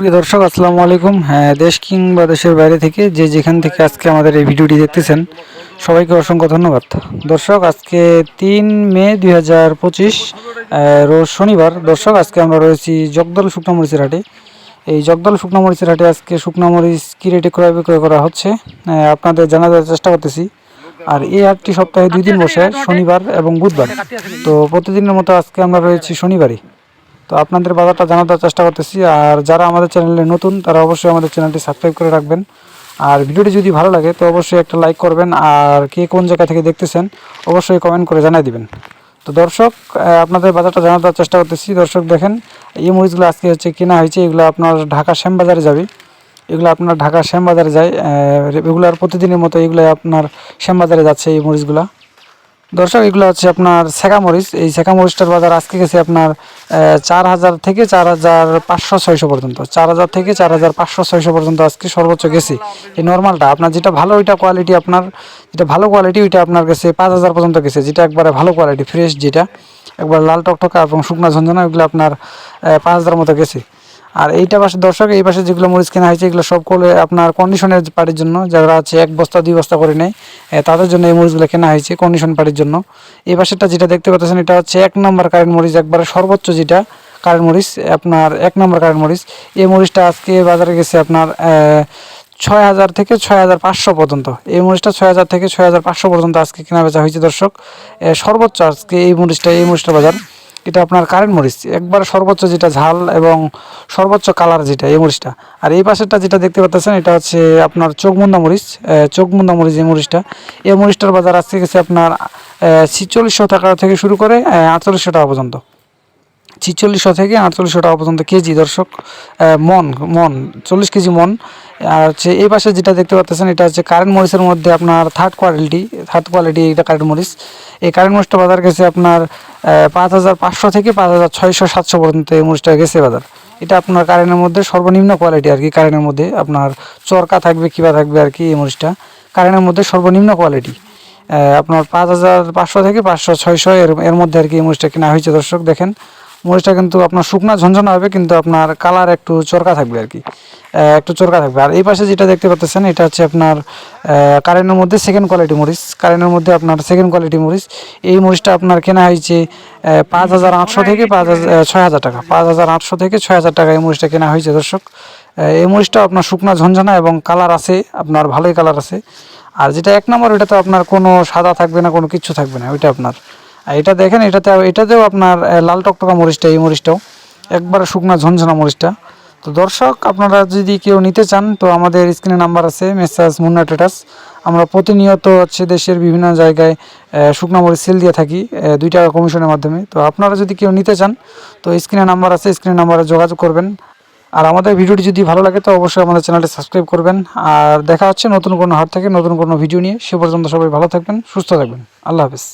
সুপ্রিয় দর্শক, আসসালামু আলাইকুম। হ্যাঁ দেশ কিংবা দেশের বাইরে থেকে যে যেখান থেকে আজকে আমাদের এই ভিডিওটি দেখতেছেন, সবাইকে অসংখ্য ধন্যবাদ। দর্শক, আজকে তিন মে দুই হাজার পঁচিশ রোজ শনিবার। দর্শক, আজকে আমরা রয়েছি জগদল শুকনো মরিচের হাটে। এই জগদল শুকনো মরিচের হাটে আজকে শুকনো মরিচ কী রেটে ক্রয় বিক্রয় করা হচ্ছে আপনাদের জানার চেষ্টা করতেছি। আর এই হাটটি সপ্তাহে দুই দিন বসে, শনিবার এবং বুধবার। তো প্রতিদিনের মতো আজকে আমরা রয়েছি শনিবারই। তো আপনাদের বাজারটা জানার চেষ্টা করতেছি। আর যারা আমাদের চ্যানেলে নতুন, তারা অবশ্যই আমাদের চ্যানেলটি সাবস্ক্রাইব করে রাখবেন। আর ভিডিওটি যদি ভালো লাগে, তো অবশ্যই একটা লাইক করবেন। আর কে কোন জায়গা থেকে দেখতেছেন, অবশ্যই কমেন্ট করে জানিয়ে দিবেন। তো দর্শক আপনাদের বাজারটা জানার চেষ্টা করতেছি। দর্শক দেখেন, এই মরিচগুলো আজকে হচ্ছে কেনা হয়েছে। এগুলো আপনার ঢাকা শ্যামবাজারে যাবে। এগুলো আপনার ঢাকা শ্যামবাজারে যায় রেগুলার প্রতিদিনের মতো এগুলো আপনার শ্যামবাজারে যাচ্ছে এই মরিচগুলা। দর্শক, এগুলো হচ্ছে আপনার মরিচ। এই মরিচটার বাজার আজকে গেছে আপনার চার হাজার থেকে চার হাজার পাঁচশো ছয়শো পর্যন্ত। চার হাজার থেকে চার হাজার পাঁচশো ছয়শো পর্যন্ত আজকে সর্বোচ্চ গেছে। এই নর্মালটা, আপনার যেটা ভালো ওইটা কোয়ালিটি আপনার, যেটা ভালো কোয়ালিটি ওইটা আপনার কাছে পাঁচ হাজার পর্যন্ত গেছে, যেটা একবারে ভালো কোয়ালিটি ফ্রেশ যেটা। একবার লাল টকটকা এবং শুকনা ঝঞ্ঝনা ওইগুলো আপনার পাঁচ হাজার মতো গেছে। আর এইটা পাশে দর্শক, এই পাশে যেগুলো মরিচ কেনা হয়েছে, এগুলো সব করে আপনার কন্ডিশনের পাড়ির জন্য, যারা আছে এক বস্তা, দুই বস্তা করে নেয় তাদের জন্য এই মরিচগুলো কেনা হয়েছে কন্ডিশন পাড়ির জন্য। এই পাশেরটা যেটা দেখতে পাচ্ছেন, এটা হচ্ছে এক নম্বর কারেন্ট মরিচ, একবারে সর্বোচ্চ যেটা কারেন্ট মরিচ, আপনার এক নম্বর কারেন্ট মরিচ। এই মরিচটা আজকে বাজারে গেছে আপনার ছয় হাজার থেকে ছয় হাজার পাঁচশো পর্যন্ত। এই মরিচটা ছয় হাজার থেকে ছয় হাজার পাঁচশো পর্যন্ত আজকে কেনা বেচা হয়েছে দর্শক। সর্বোচ্চ আজকে এই মরিচটা এই মরিচটা বাজার। এটা আপনার কারেন্ট মরিচ, একবার সর্বোচ্চ যেটা ঝাল এবং সর্বোচ্চ কালার যেটা, এই মরিচটা। আর এই পাশেরটা যেটা দেখতে পাচ্ছেন এটা হচ্ছে আপনার চোখমুন্দা মরিচ চোখমুন্দা মরিচ এই মরিচটা, এই মরিচটার বাজার আজকে গেছে আপনার ছিচল্লিশশো টাকা থেকে শুরু করে আটচল্লিশশো টাকা পর্যন্ত। ছিচল্লিশশো থেকে আটচল্লিশশো টাকা পর্যন্ত কেজি, দর্শক মন মন, চল্লিশ কেজি মন। আর হচ্ছে এই পাশে যেটা দেখতে পাচ্ছেন, এটা হচ্ছে কারেন্ট মরিচের মধ্যে আপনার থার্ড কোয়ালিটি থার্ড কোয়ালিটি এটা কারেন্ট মরিচ। এই কারেন্ট মরিচটা বাজার গেছে আপনার পাঁচ হাজার পাঁচশো থেকে পাঁচ হাজার ছয়শো সাতশো পর্যন্ত এই মরিচটা গেছে বাজার। এটা আপনার কারেন্টের মধ্যে সর্বনিম্ন কোয়ালিটি আর কি কারেন্টের মধ্যে আপনার চরকা থাকবে, কিবা থাকবে আর কি এই মরিচটা। কারেন্টের মধ্যে সর্বনিম্ন কোয়ালিটি আপনার পাঁচ হাজার পাঁচশো থেকে পাঁচশো ছয়শো এর এর মধ্যে আর কি এই মরিচটা কেনা হয়েছে, দর্শক, দেখেন। মরিচটা কিন্তু আপনার শুকনা ঝনঝনা হবে, কিন্তু আপনার কালার একটু চরকা থাকবে আর কি। একটু চরকা থাকবে। আর এই পাশে যেটা দেখতে পাচ্ছেন এটা হচ্ছে আপনার কারেন্টের মধ্যে সেকেন্ড কোয়ালিটি মরিচ। কারেন্টের মধ্যে আপনার সেকেন্ড কোয়ালিটি মরিচ। এই মরিচটা আপনার কেনা হয়েছে পাঁচ হাজার আটশো থেকে পাঁচ হাজার ছয় হাজার টাকা। পাঁচ হাজার আটশো থেকে ছয় হাজার টাকা এই মরিচটা কেনা হয়েছে, দর্শক। এই মরিচটা আপনার শুকনা ঝনঝনা এবং কালার আছে, আপনার ভালোই কালার আছে। আর যেটা এক নম্বর ওইটা তো আপনার কোনো সাদা থাকবে না, কোনো কিছু থাকবে না, ওইটা আপনার। আর এটা দেখেন, এটাতে এটাতেও আপনার লাল টকটকা মরিচটা, এই মরিচটাও। একবারে শুকনা ঝনঝনা মরিচটা। তো দর্শক, আপনারা যদি কেউ নিতে চান, তো আমাদের স্ক্রিনে নাম্বার আছে, মেসাজ মুন্না টেটাস আমরা প্রতিনিয়ত হচ্ছে দেশের বিভিন্ন জায়গায় শুকনা মরিচ সেল দিয়ে থাকি দুই টাকা কমিশনের মাধ্যমে। তো আপনারা যদি কেউ নিতে চান, তো স্ক্রিনে নাম্বার আছে, স্ক্রিনে নাম্বারে যোগাযোগ করবেন। আর আমাদের ভিডিওটি যদি ভালো লাগে, তো অবশ্যই আমাদের চ্যানেলটি সাবস্ক্রাইব করবেন। আর দেখা হচ্ছে নতুন কোনো হাট থেকে নতুন কোনো ভিডিও নিয়ে। সে পর্যন্ত সবাই ভালো থাকবেন, সুস্থ থাকবেন। আল্লাহ হাফিজ।